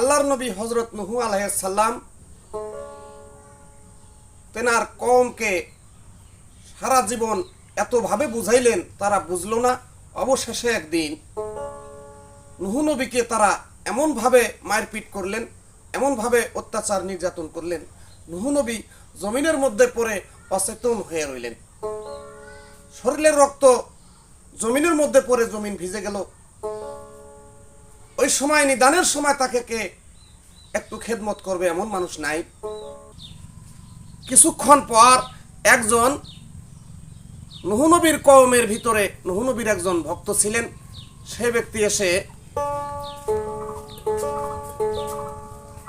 আল্লাহর নবী হজরত নুহু আলাইসাল্লাম তেনার কমকে সারা জীবন এতভাবে বুঝাইলেন, তারা বুঝলো না। অবশেষে একদিন নুহু নবীকে তারা এমনভাবে মারপিট করলেন, এমনভাবে অত্যাচার নির্যাতন করলেন। নুহু নবী জমিনের মধ্যে পড়ে অচেতন হয়ে রইলেন। শরীরের রক্ত জমিনের মধ্যে পড়ে জমিন ভিজে গেল। ওই সময় নিদানের সময় তাকে কে একটু খেদমত করবে এমন মানুষ নাই। কিছুক্ষণ পর একজন নুহুনবীর কওমের ভিতরে নুহুনবীর একজন ভক্ত ছিলেন, সে ব্যক্তি এসে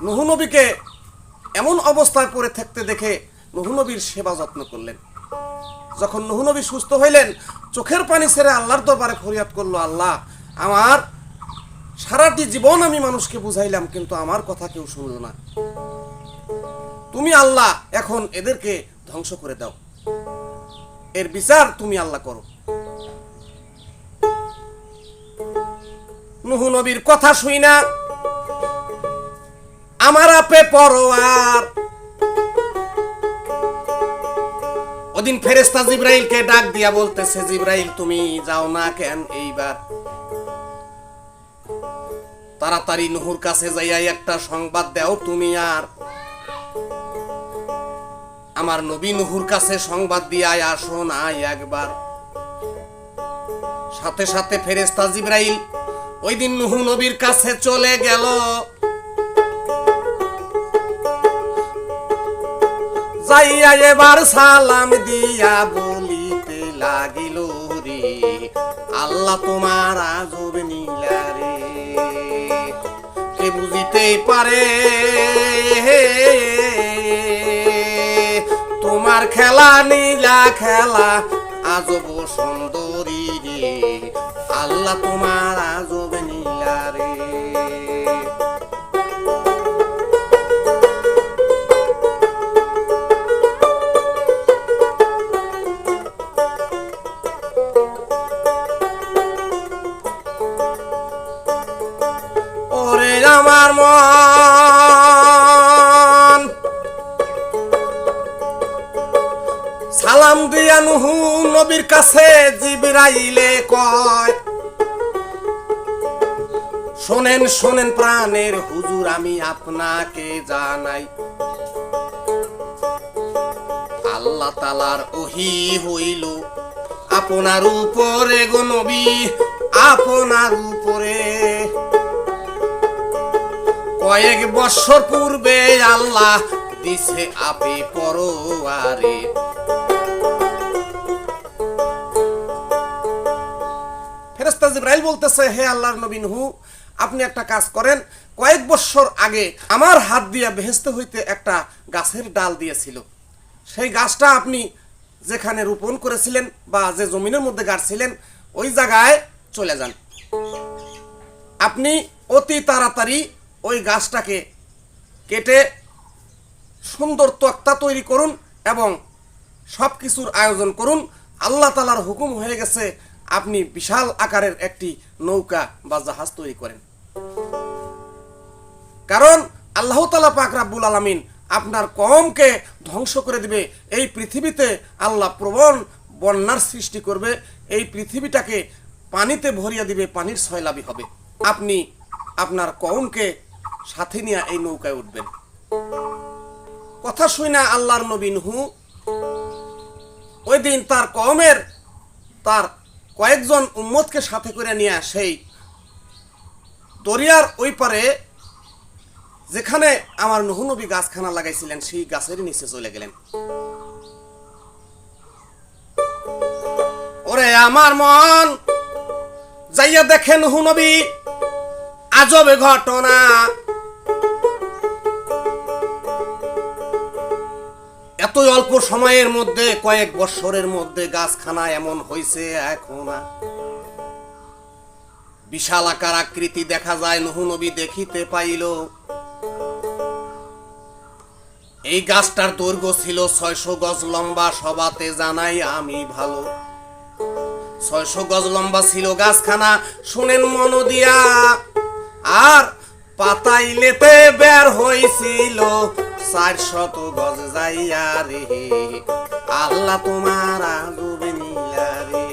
নুহুনবীকে এমন অবস্থায় পড়ে থাকতে দেখে নুহুনবীর সেবা যত্ন করলেন। যখন নুহুনবী সুস্থ হইলেন, চোখের পানি ছেড়ে আল্লাহর দরবারে ফরিয়াদ করল, আল্লাহ, আমার সারাটি জীবন আমি মানুষকে বুঝাইলাম, কিন্তু আমার কথা কেউ শুনলো না। তুমি আল্লাহ, এখন এদেরকে ধ্বংস করে দাও। এর বিচার তুমি আল্লাহ করো। নুহু নবীর কথা শুই না। আমার আপে পরোয়ার। ওদিন ফেরেস্তা জিব্রাইলকে ডাক দিয়া বলতেছে, জিব্রাইল, তুমি যাও না কেন এইবার? তাড়াতাড়ি নুহুর কাছে যাইয়া একটা সংবাদ দাও, তুমি আর আমার নবী নুহুর কাছে সংবাদ দিয়া আসো না একবার। সাথে সাথে ফেরেস্তা জিব্রাইল ওই দিন নুহু নবীর কাছে চলে গেল। যাইয়া এবার সালাম দিয়া বলিতে লাগিল রে আল্লাহ তোমার আজব নীলা বুঝিতে পারে। তোমার খেলা নীলা খেলা আজব সুন্দরী। রে আল্লাহ তোমার আজব। সালাম দিয়া নুহু নবীর কাছে জিবরাইলে কয়, শোনেন শোনেন প্রাণের হুজুর, আমি আপনাকে জানাই। আল্লাহ তালার ওহি হইল, আপনার উপরে গো নবী, আপনার উপরে। কয়েক বছর পূর্বে আল্লাহ দিছে আপে পরোয়ারে। জিব্রাইল বলতেছে, হে আল্লাহর নবী নুহু, আপনি একটা কাজ করেন। কয়েক বছর আগে আমার হাত দিয়া বেহেস্ত হইতে একটা গাছের ডাল দিয়েছিল। সেই গাছটা আপনি যেখানে রোপণ করেছিলেন বা যে জমিনের মধ্যে গাড়ছিলেন, ওই জায়গায় চলে যান। আপনি অতি তাড়াতাড়ি ওই গাছটাকে কেটে সুন্দর তক্তা তৈরি করুন এবং সব কিছুর আয়োজন করুন। আল্লাহ তালার হুকুম হয়ে গেছে আপনি বিশাল আকারের একটি নৌকা বা জাহাজ তৈরি করেন। কারণ আল্লাহ তালা পাক রাব্বুল আলমিন আপনার কমকে ধ্বংস করে দিবে। এই পৃথিবীতে আল্লাহ প্রবণ বন্যার সৃষ্টি করবে। এই পৃথিবীটাকে পানিতে ভরিয়ে দিবে, পানির সয়লাভি হবে। আপনি আপনার কমকে সাথে নিয়ে এই নৌকায় উঠবেন। কথা শুই না আল্লাহর নবীন হু ওই দিন তার কমের তার কয়েকজন উম্মতকে সাথে করে নিয়ে সেই দরিয়ার ওই পারে যেখানে আমার নহনবী গাছখানা লাগাইছিলেন, সেই গাছের নিচে চলে গেলেন। ওরে আমার মন, যাইয়া দেখেন হুনবী আজবে ঘটনা। এতই অল্প সময়ের মধ্যে, কয়েক বছরের মধ্যে গাছখানা এমন হয়েছে এখন বিশাল আকার আকৃতি দেখা যায়, নহু নবী দেখিতে পাইল। এই গাছটার দৈর্ঘ্য ছিল ছয়শো গজ লম্বা, সবাতে জানাই আমি ভালো। ছয়শো গজ লম্বা ছিল গাছখানা, শুনেন মন দিয়া। আর পাতাইলেতে বের হইছিল চার শত গজ যাইয়া রে। আল্লাহ তোমার আজবে নীলা রে।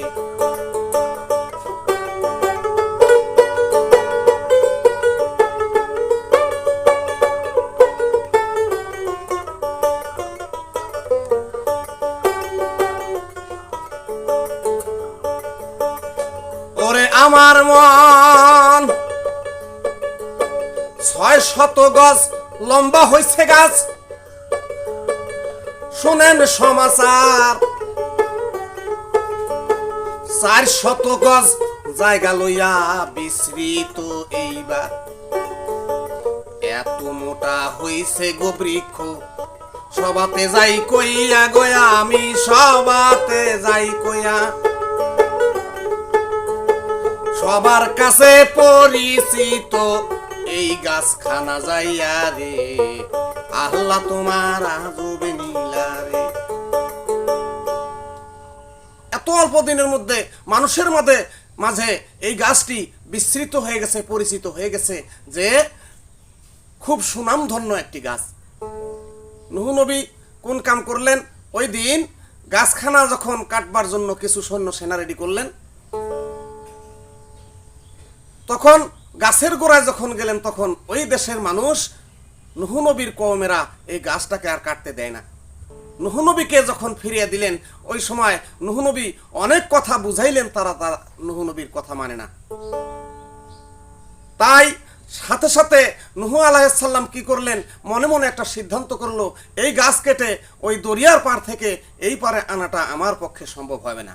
আমার মন ছয় শত গজ লম্বা হয়েছে গাছ। শুনেন সমাচার। চার শত গজ জায়গা লইয়া বিস্তৃত এইবার। এত মোটা হইছে গো বৃক্ষ, সবাতে যাই কইয়া গয়া, আমি সবাতে যাই কইয়া। সবার কাছে পরিচিত এই গাছখানা যাইয়া রে, আল্লাহ তোমার নীলা রে। এত অল্প দিনের মধ্যে, মানুষের মধ্যে, মাঝে এই গাছটি বিস্তৃত হয়ে গেছে, পরিচিত হয়ে গেছে যে খুব সুনামধন্য একটি গাছ। নুহু নবী কোন কাম করলেন? ওই দিন গাছখানা যখন কাটবার জন্য কিছু সৈন্য সেনা রেডি করলেন, তখন গাছের গোড়ায় যখন গেলেন, তখন ওই দেশের মানুষ নুহুনবীর কওমেরা এই গাছটাকে আর কাটতে দেয় না। নুহুনবীকে যখন ফিরিয়ে দিলেন, ওই সময় নুহুনবী অনেক কথা বুঝাইলেন, তারা তারা নুহুনবীর কথা মানে না। তাই সাথে সাথে নুহু আলাহিসাল্লাম কি করলেন? মনে মনে একটা সিদ্ধান্ত করল, এই গাছ কেটে ওই দরিয়ার পার থেকে এই পারে আনাটা আমার পক্ষে সম্ভব হবে না।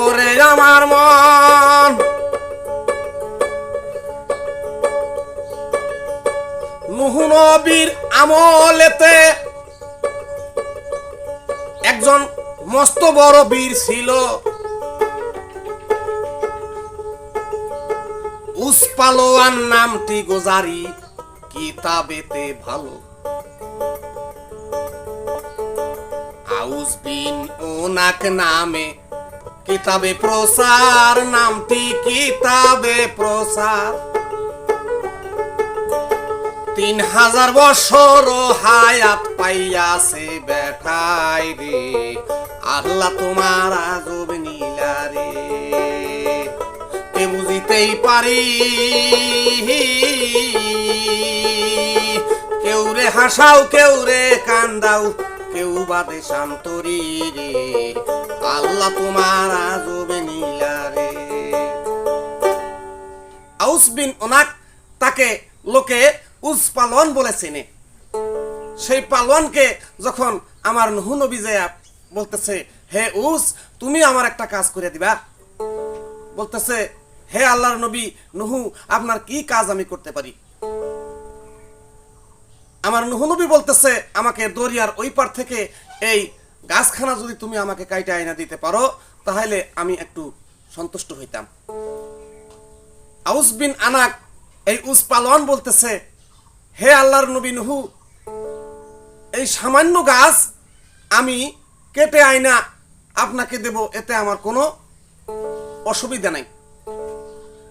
ওরে আমার মন। নুহু নবীর আমলেতে একজন মস্ত বড় বীর ছিল। উসপালোয়ান নামটি গোজারি কিতাবেতে ভালো। আউস বিন ওনাক নামে কিতাবে প্রসার, নামটি কিতাবে প্রসার। তিন হাজার বছর হায়াত পাইয়াছে বেঠাই রে, আল্লাহ তোমার আজব নীলা রে। বুঝিতেই পারি, কেউ রে হাসাও, কেউ রে কান্দাও, কেউ বাদে শান্তরি রে। আল্লাহ তোমার আজবে নীলা রে আউস বিন ওনাক তাকে লোকে উস পালন বলে চেনে। সেই পালনকে যখন আমার নুহু নবী যায় বলতেছে, হে উস তুমি আমার একটা কাজ করে দিবা। বলতেছে, হে আল্লাহর নবী, নুহু, আপনার কি কাজ আমি করতে পারি? আমার নুহু নবী বলতেছে, আমাকে দরিয়ার ওই পার থেকে এই গাছখানা যদি তুমি আমাকে কাইটা আইনা দিতে পারো, তাহলে আমি একটু সন্তুষ্ট হইতাম। আউস বিন আনাক, এই উস পালোয়ান বলতেছে, হে আল্লাহর নবী নুহু, এই সামান্য গাছ আমি কেটে আইনা আপনাকে দেব, এতে আমার কোনো অসুবিধা নাই।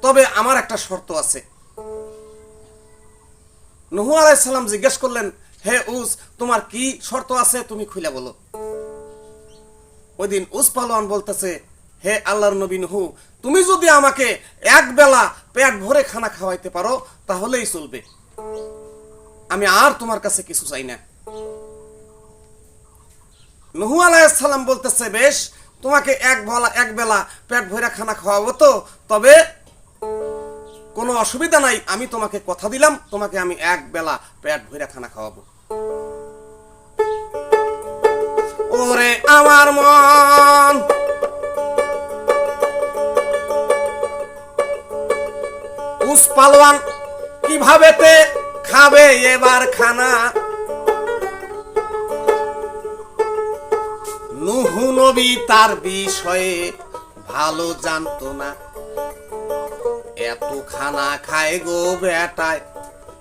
তবে আমার একটা শর্ত আছে। নহু আলাইসাল্লাম জিজ্ঞেস করলেন, হে উস, তোমার কি শর্ত আছে তুমি খুলে বলো। ওই দিন উস পালোয়ান বলতেছে, হে আল্লাহর নবী নুহু, তুমি যদি আমাকে এক বেলা পেট ভরে খানা খাওয়াইতে পারো, তাহলেই চলবে। আমি আর তোমার কাছে কিছু চাই না। নুহু আলাইসাল্লাম বলতেছে, বেশ, তোমাকে এক বেলা এক বেলা পেট ভরে খানা খাওয়াবো তো, তবে কোনো অসুবিধা নাই, আমি তোমাকে কথা দিলাম, তোমাকে আমি এক বেলা পেট ভরে খানা খাওয়াবো। ওরে আমার মন। উস পালোয়ান, কীভাবে খাবে এবার খানা? নুহু নবী তার বিষয়ে ভালো জানতো না। এত খানা খায় গো বেটায়।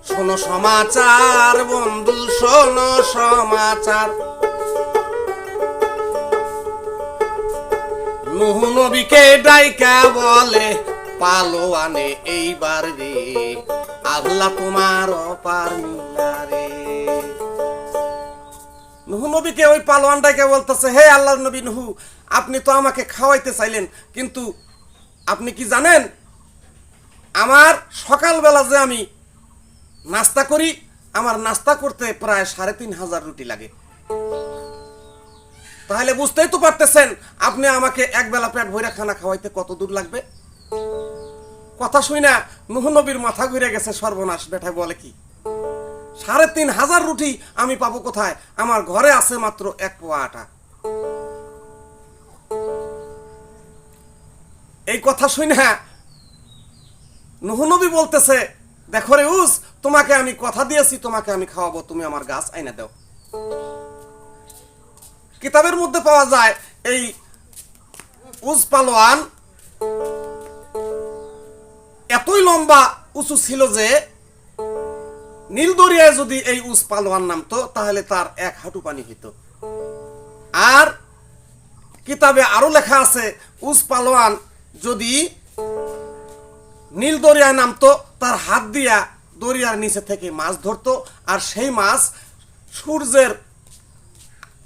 শোনো সমাচার বন্ধু, শোনো সমাচার। নবীকে ডাইকা বলে, পালোয়ানে এইবার রে, আল্লাহ তোমার অপার নুহু নবীকে ওই পালোয়ানটাকে বলতেছে, হে নবী নুহু আপনি তো আমাকে খাওয়াইতে চাইলেন, কিন্তু আপনি কি জানেন, আমার সকালবেলা যে আমি নাস্তা করি, আমার নাস্তা করতে প্রায় সাড়ে তিন হাজার রুটি লাগে। তাহলে বুঝতেই তো পারতেছেন, আপনি আমাকে এক বেলা পেট ভরে খানা খাওয়াইতে কত দূর লাগবে? কথা শুই না নুহ নবীর মাথা ঘুরে গেছে সর্বনাশ, বেটা বলে কি? সাড়ে তিন হাজার রুটি আমি পাবো কোথায়? আমার ঘরে আছে মাত্র এক পোয়া আটা। এই কথা শুই না নুহনবী বলতেছে, দেখো রে উস, তোমাকে আমি কথা দিয়েছি, তোমাকে আমি খাওয়াবো, তুমি আমার গাছ আইনা দাও। কিতাবের মধ্যে পাওয়া যায় এই উজ পালোয়ান এতই লম্বা, উঁচু ছিল যে নীল দরিয়ায় যদি এই উস পালোয়ান নামতো, তাহলে তার এক হাঁটু পানি হইত। আর কিতাবে আরও লেখা আছে উস পালোয়ান যদি নীল দরিয়ায় নামতো, তার হাত দিয়া দরিয়ার নিচে থেকে মাছ ধরতো, আর সেই মাছ সূর্যের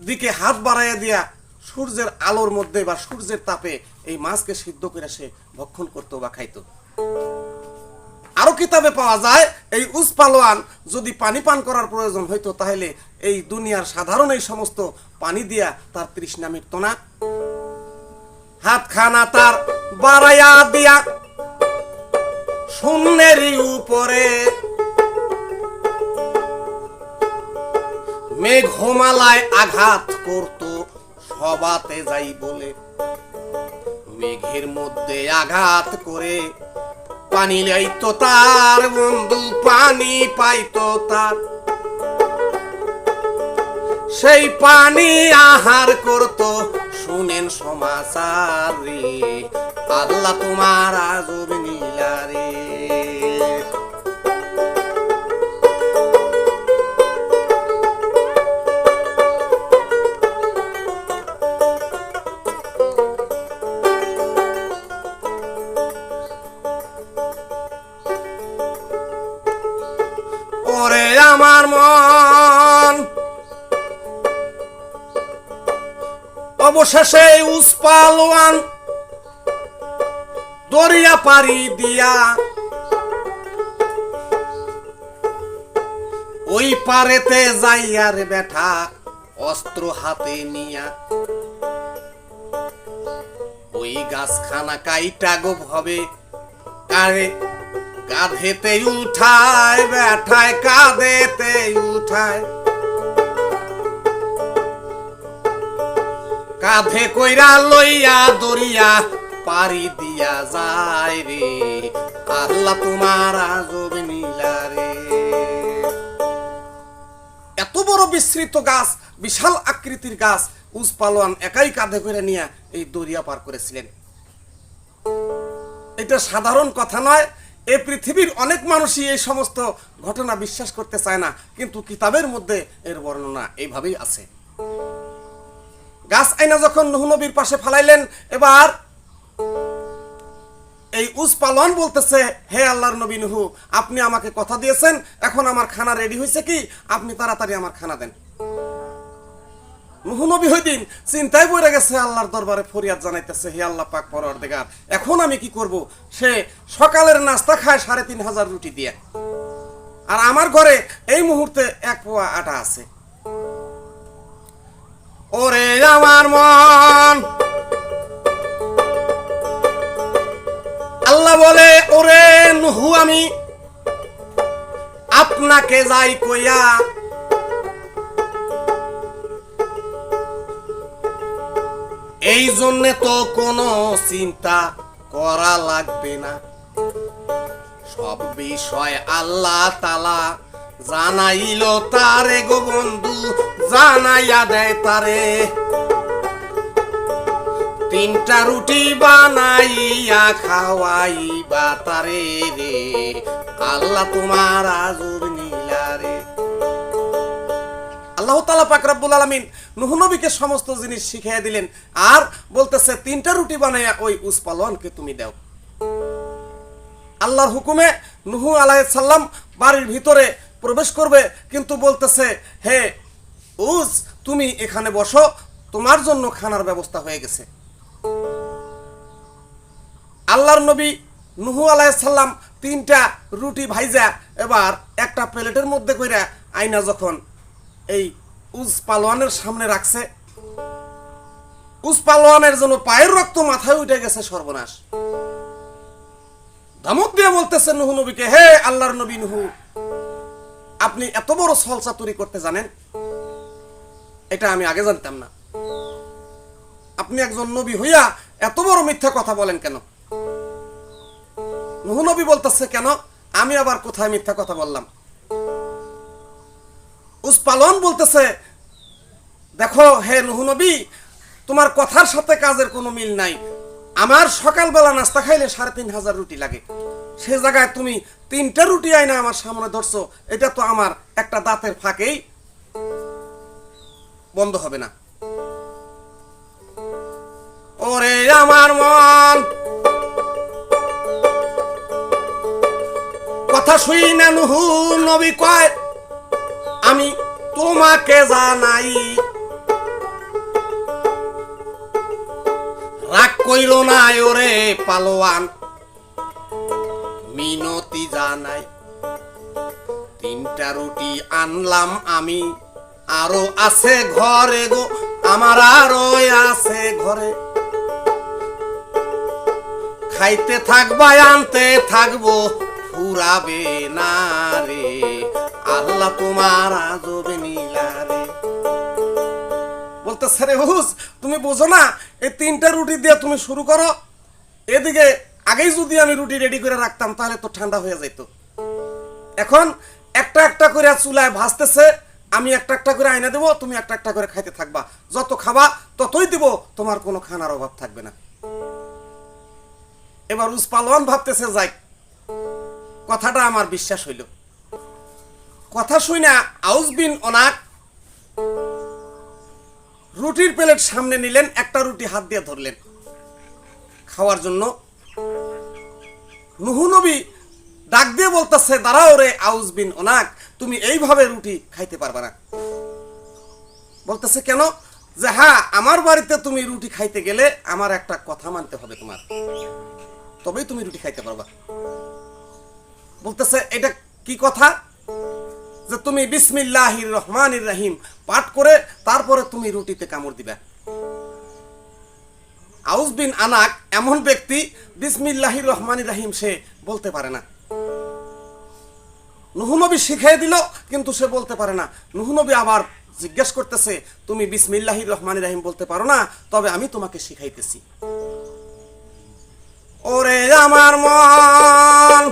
দিকে হাত বাড়াইয়া দিয়া সূর্যের আলোর মধ্যে বা সূর্যের তাপে এই মাছকে সিদ্ধ করে সে ভক্ষণ করতো বা খাইতো। আরও কিতাবে পাওয়া যায়, এই উস পালোয়ান যদি পানি পান করার প্রয়োজন হইতো, তাহলে এই দুনিয়ার সাধারণ এই সমস্ত পানি দিয়া তার তৃষ্ণা মিটত না। হাত খানা তার বাড়াইয়া দিয়া, শূন্যেরই উপরে মেঘমালায় আঘাত করত সবাতে যাই বলে। মেঘের মধ্যে আঘাত করে পানি লাইতো তার, বন্ধু পানি পাইতো তার। সেই পানি আহার করত, শুনেন সমাচার রে। আল্লাহ তোমার আজব নীলা রে। অবশেষে উসপালোয়ান দরিয়া পারি দিয়া ওই পারেতে যাইয়ার বেঠা অস্ত্র হাতে নিয়া। ওই গাছখানা কাইটা গো হবে, কারে কাঁধেতে উঠায় ব্যাঠায় কাঁধেতে উঠায়। কাঁধে কইরা লইয়া দরিয়া পারি দিয়া যায় রে। আল্লাহ তোমার আজব নীলা রে। এত বড় বিস্তৃত গাছ, বিশাল আকৃতির গাছ উস পালোয়ান একাই কাঁধে করে নিয়ে এই দরিয়া পার করেছিলেন। এটা সাধারণ কথা নয়, এ পৃথিবীর অনেক মানুষই এই সমস্ত ঘটনা বিশ্বাস করতে চায় না, কিন্তু কিতাবের মধ্যে এর বর্ণনা এইভাবেই আছে। গাছ আইনা যখন নবীর পাশে ফালাইলেন, এবার এই উস পালন বলতেছে, হে আল্লাহর নবী নুহু, আপনি আমাকে কথা দিয়েছেন, এখন আমার খানা রেডি হয়েছে কি? আপনি তাড়াতাড়ি আমার খানা দেন। হইদিন চিন্তায় গেছে, আল্লাহর দরবারে ফরিয়াদ জানাইতেছে, হে আল্লাহ পাক পরর দেগার এখন আমি কি করব? সে সকালের নাস্তা খায় সাড়ে তিন হাজার রুটি দিয়ে। আর আমার ঘরে এই মুহূর্তে এক পোয়া আটা আছে। ওরে আমার মন। আল্লাহ বলে, ওরে নুহু আমি, আপনাকে যাই কইয়া এই জন্যে তো কোনো চিন্তা করা লাগবে না। সব বিষয় আল্লাহ তালা জানাইল তারে গো বন্ধু, জানাইয়া দেয় তারে। তিনটা রুটি বানাইয়া খাওয়াইবা তারে রে। আল্লাহ তোমার আজর নীলা রে। আল্লাহ তালা পাক রব্বুল আলমিন নুহ নবীকে সমস্ত জিনিস শিখিয়ে দিলেন। আর বলতেছে, তিনটা রুটি বানাইয়া ওই উসপালনকে তুমি দাও। আল্লাহর হুকুমে নুহু আলাইসাল্লাম বাড়ির ভিতরে প্রবেশ করবে, কিন্তু বলতেছে, হে উজ, তুমি এখানে বসো, তোমার জন্য খানার ব্যবস্থা হয়ে গেছে। আল্লাহর নবী নুহু আলাইসাল্লাম তিনটা রুটি ভাইজা, এবার একটা প্লেটের মধ্যে কইরা আইনা যখন এই উজ পালোয়ানের সামনে রাখছে, উজ পালোয়ানের জন্য পায়ের রক্ত মাথায় উঠে গেছে সর্বনাশ। ধমক দিয়ে বলতেছে নুহু নবীকে, হে আল্লাহর নবী নুহু আপনি এত বড় সলসাতুরি করতে জানেন, এটা আমি আগে জানতাম না। আপনি একজন নবী হইয়া এত বড় মিথ্যা কথা বলেন কেন? নবী বলতেছে, কেন? আমি আবার কোথায় মিথ্যা কথা বললাম? উসপালন বলতেছে, দেখো, হে নবী, তোমার কথার সাথে কাজের কোনো মিল নাই। আমার সকালবেলা নাস্তা খাইলে সাড়ে তিন হাজার রুটি লাগে। সে জায়গায় তুমি তিনটা রুটি আইনা আমার সামনে ধরছো, এটা তো আমার একটা দাঁতের ফাঁকেই বন্ধ হবে না। ওরে আমার মন। কথা শুই না নুহু, নবী কয়, আমি তোমাকে জানাই। রাগ কইল না, ওরে পালোয়ান। মিনতি জানাই। তিনটা রুটি আনলাম আমি। আরও আছে ঘরে গো, আমার আরও আছে ঘরে। খাইতে থাকবা, আনতে থাকব, ফুরাবে না রে। আল্লাহ তোমার আজবে নীলা রে। বলতেছে রে হুস, তুমি বোঝো না, এই তিনটা রুটি দিয়ে তুমি শুরু করো। এদিকে আগেই যদি আমি রুটি রেডি করে রাখতাম, তাহলে তো ঠান্ডা হয়ে যেত এখন একটা একটা করে চুলায় ভাজতেছে, আমি একটা একটা করে আইনা দেবো, তুমি একটা একটা করে খাইতে থাকবা। যত খাবা, ততই দিব, তোমার কোনো খানার অভাব থাকবে না। এবার উস পালোয়ান ভাবতেছে, যাই। কথাটা আমার বিশ্বাস হইল। কথা শুই না, আউস বিন অনাক রুটির প্লেট সামনে নিলেন, একটা রুটি হাত দিয়ে ধরলেন। খাওয়ার জন্য নুহু নবী ডাক দিয়ে বলতেছে, দাঁড়াও রে আউস বিন অনাক তুমি এইভাবে রুটি খাইতে পারবে না। বলতেছে, কেন? যে হ্যাঁ আমার বাড়িতে তুমি রুটি খাইতে গেলে আমার একটা কথা মানতে হবে তোমার। তবেই তুমি রুটি খাইতে পারবা। বলতেছে, এটা কি কথা? যে তুমি বিসমিল্লাহির রহমানির রহিম পাঠ করে তারপরে তুমি রুটিতে কামড় দিবা। আউস বিন আনাক এমন ব্যক্তি, বিসমিল্লাহির রহমানির রহিম সে বলতে পারে না। নুহুনবী শিখিয়ে দিল, কিন্তু সে বলতে পারে না। নুহুনবী আবার জিজ্ঞেস করতেছে, তুমি বিসমিল্লাহির রহমানির রহিম বলতে পারো না? তবে আমি তোমাকে শিখাইতেছি। ওরে আমার মন!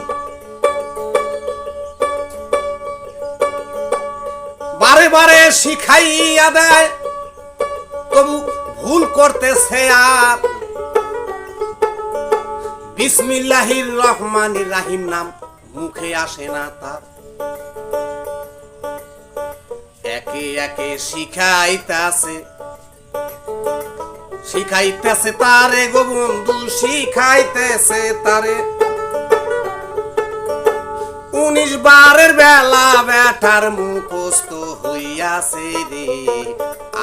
বারে বারে শিখাইয়া দেয়, তবু ভুল করতেছে আর। বিসমিল্লাহির রহমানির রাহিম নাম মুখে আসে না তার একে একে শিখাইতাছে, শিখাইতেছে তারে গো বন্ধু, শিখাইতেছে তারে। উনিশ বারের বেলা ব্যাটার মুখস্থ হইয়াছে রে।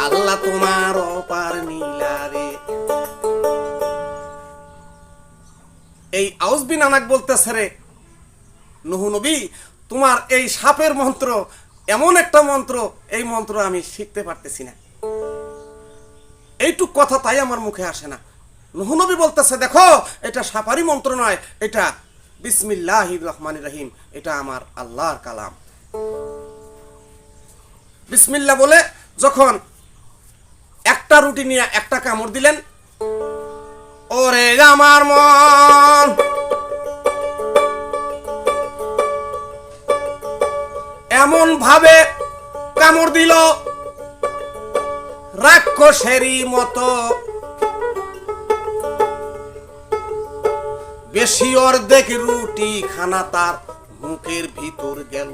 আল্লাহ তোমার অপার নীলা রে। এই আউস বিন আনাক বলতেছে রে, নুহু নবী, তোমার এই সাপের মন্ত্র, এমন একটা মন্ত্র, এই মন্ত্র আমি শিখতে পারতেছি না। এইটুক কথা তাই আমার মুখে আসে না। নুহু নবী বলতেছে, দেখো, এটা সাপারি মন্ত্র নয়, এটা বিসমিল্লাহ রহমান রহিম, এটা আমার আল্লাহর কালাম। বিসমিল্লা বলে যখন একটা রুটি নিয়ে একটা কামড় দিলেন। ওরে আমার মন। এমন ভাবে কামড় দিল রাক্ষসেরই মতো। বেশি অর্ধেক রুটি খানা তার মুখের ভিতর গেল।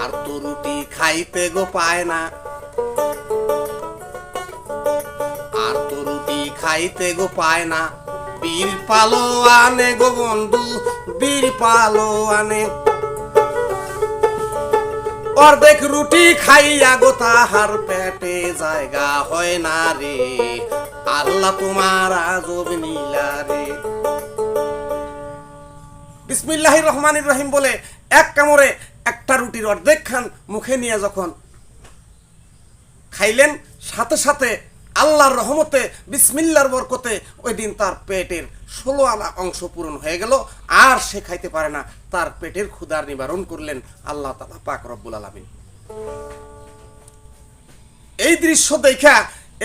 আর তো রুটি খাইতে গো পায় না। খাইতে গো পায় না। বীর পালো আনে গো বন্ধু, বীর পালো আনে অর্ধেক রুটি খাইয়া গো, তাহার পেটে জায়গা হয় না রে। আল্লাহ তোমার আজব নীলা রে। বিসমিল্লাহির রহমানির রহিম বলে এক কামড়ে একটা রুটির অর্ধেক খান মুখে নিয়ে যখন খাইলেন, সাথে সাথে আল্লাহর রহমতে বিসমিল্লার বরকতে ওই দিন তার পেটের ষোলো আনা অংশ পূরণ হয়ে গেল। আর সে খাইতে পারে না। তার পেটের ক্ষুধার নিবারণ করলেন আল্লাহ তালা পাক রব্বুল আলমিন। এই দৃশ্য দেখা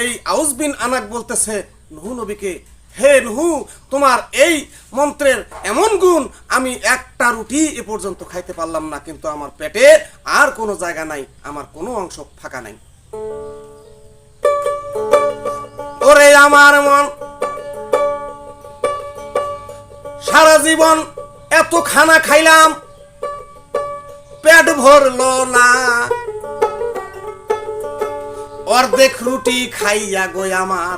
এই আউস বিন আনাক বলতেছে, নুহু নবীকে, হে নুহু, তোমার এই মন্ত্রের এমন গুণ আমি একটা রুটি এ পর্যন্ত খাইতে পারলাম না, কিন্তু আমার পেটে আর কোনো জায়গা নাই, আমার কোনো অংশ ফাঁকা নাই। ওরে আমার মন। সারা জীবন এত খানা খাইলাম, পেট ভরলো না। অর্ধেক রুটি খাইয়া গো আমার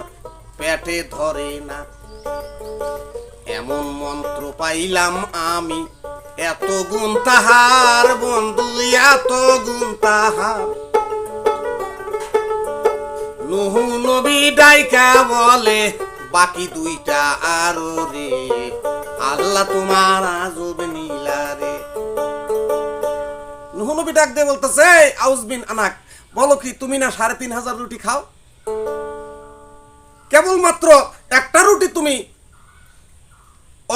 পেটে ধরে না। এমন মন্ত্র পাইলাম আমি, এত গুণ তাহার বন্ধু, এত গুণ তাহার। নুহু নবী ডাইকা বলে, বাকি দুইটা আরও রে। আল্লাহ তোমার আজব নীলা রে। নুহু নবী ডাক দিয়ে বলতেছে আউস বিন আনাক, বলো কি তুমি না সাড়ে তিন হাজার রুটি খাও? কেবলমাত্র একটা রুটি তুমি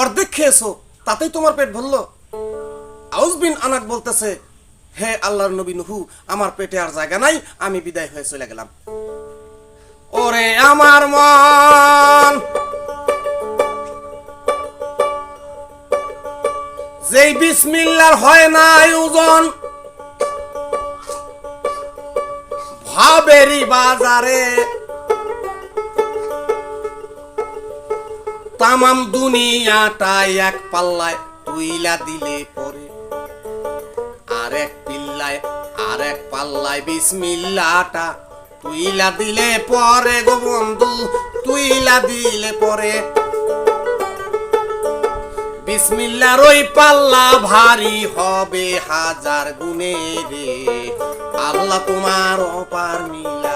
অর্ধেক খেয়েছো, তাতেই তোমার পেট ভরলো। আউস বিন আনাক বলতেছে, হে আল্লাহর নবী নুহু, আমার পেটে আর জায়গা নাই, আমি বিদায় হয়ে চলে গেলাম। ওরে আমার মন। যেই বিসমিল্লার হয় না আয়োজন ভাবেরি বাজারে। তামাম দুনিয়াটা এক পাল্লায় তুইলা দিলে পরে। আর এক পিল্লায়, আর এক পাল্লায় বিসমিল্লাটা তুইলা দিলে পরে গো বন্ধু তুই দিলে পরে। বিসমিল্লার ওই পাল্লা ভারী হবে হাজার গুণে রে। আল্লাহ তোমার অপার মিলা